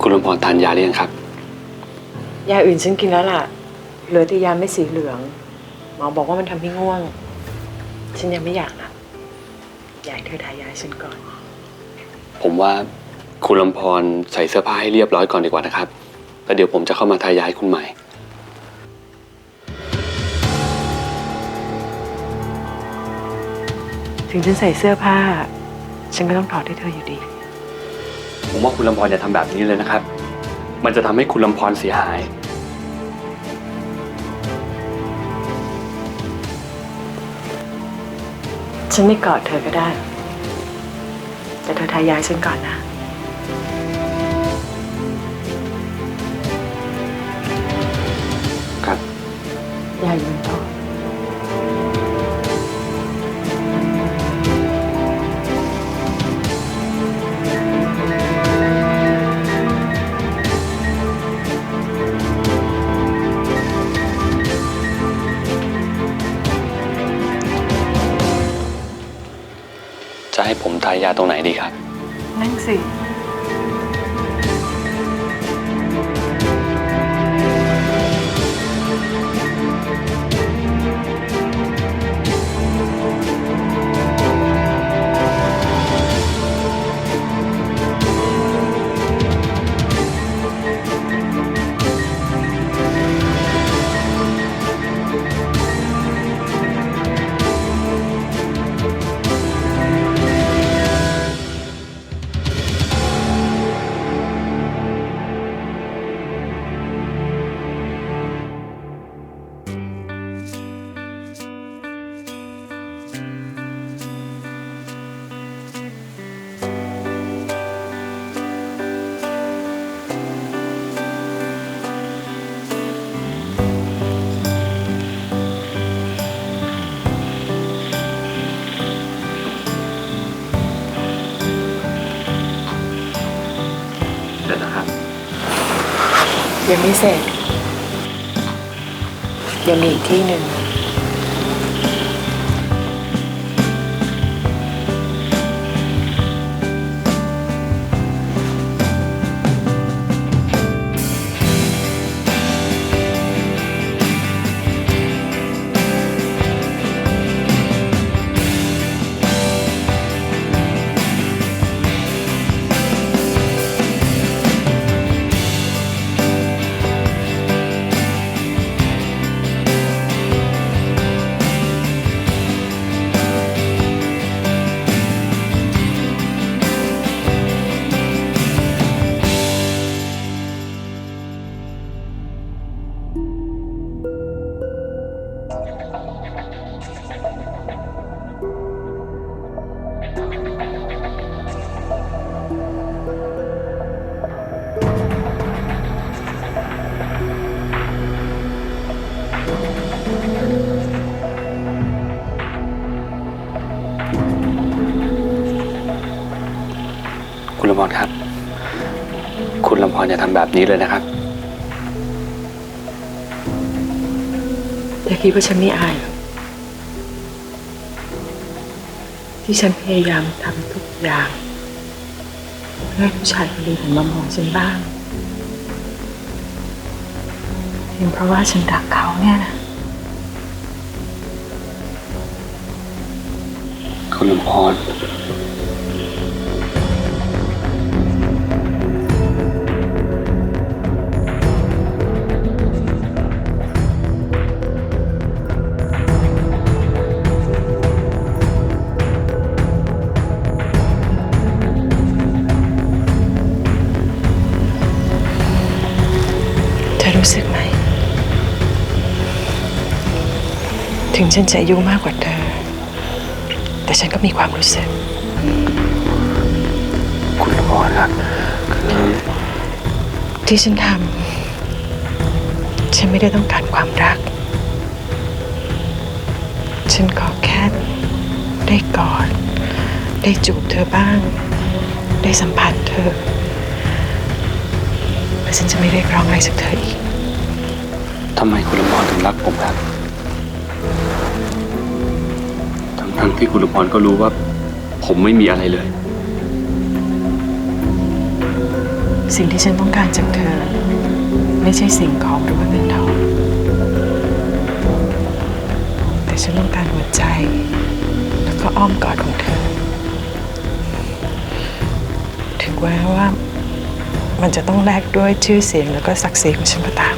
คุณลมพรทานยาหรือยังครับ ยาอื่นฉันกินแล้วล่ะ เหลือแต่ยาไม่สีเหลือง หมอบอกว่ามันทำให้ง่วง ฉันยังไม่อยากหลับอยากให้เธอทายาให้ฉันก่อน ผมว่าคุณลมพรใส่เสื้อผ้าให้เรียบร้อยก่อนดีกว่านะครับแล้วเดี๋ยวผมจะเข้ามาทายาให้คุณใหม่ ถึงฉันใส่เสื้อผ้า ฉันก็ต้องถอดให้เธออยู่ดี ผมว่าคุณลำพรอย่าทำแบบนี้เลยนะครับ มันจะทำให้คุณลำพรเสียหาย ฉันไม่กอดเธอก็ได้ แต่เธอทายาให้ฉันก่อนนะ ครับ ยาอยู่บนโต๊ะ ให้ผมทายาตรงไหนดีครับ นั่งสิ ยังไม่เสร็จยังมีอีกที่หนึ่ง คุณลำพรครับ คุณลำพรอย่าทำแบบนี้เลยนะครับ อย่าคิดว่าฉันไม่อายหรอกที่ฉันพยายามทำทุกอย่างเพื่อให้ผู้ชายคนอื่นหันมามองฉันบ้างเพียงเพราะว่าฉันรักเขาเนี่ยนะ คุณลำพร รู้สึกไหม ถึงฉันจะอายุมากกว่าเธอ แต่ฉันก็มีความรู้สึก คุณลำพรครับคือที่ฉันทำฉันไม่ได้ต้องการความรัก ฉันขอแค่ได้กอด ได้จูบเธอบ้าง ได้สัมผัสเธอและฉันจะไม่เรียกร้องอะไรจากเธออีก ทำไมคุณลำพรถึงรักผมครับ ทั้งๆที่คุณลำพรก็รู้ว่า ผมไม่มีอะไรเลย สิ่งที่ฉันต้องการจากเธอ ไม่ใช่สิ่งของหรือว่าเงินทองแต่ฉันต้องการหัวใจ แล้วก็อ้อมกอดของเธอ ถึงแม้ว่ามันจะต้องแลกด้วยชื่อเสียงแล้วก็ศักดิ์ศรีของฉันก็ตาม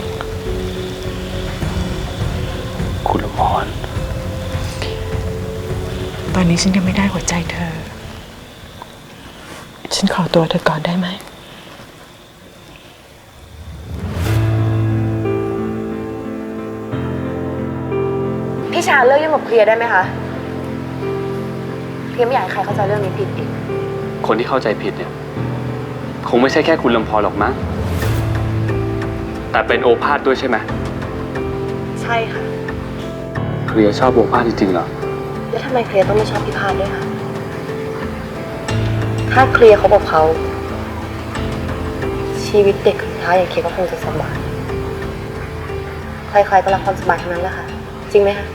คุณลำพรตอนนี้ฉันยังไม่ได้หัวใจเธอ ฉันขอตัวเธอก่อนได้ไหมพี่ชาเลิกยุ่งกับเคลียร์ได้ไหมคะเคลียร์ไม่อยากให้ใครเข้าใจเรื่องนี้ผิดอีก คนที่เข้าใจผิดเนี่ย คงไม่ใช่แค่คุณลำพรหรอกมั้งแต่เป็นโอภาสด้วยใช่ไหม ใช่ค่ะ เคลียร์ชอบโอภาจริงๆเหรอ แล้วทำไมเคลียร์ต้องไม่ชอบพี่พานด้วยคะถ้าเคลียร์เขาบอกเขา ชีวิตเด็กคนสุดท้ายอย่างเคลียร์ก็คงจะสบายใครๆก็รักความสบายทั้งนั้นแหละค่ะ จริงไหมคะ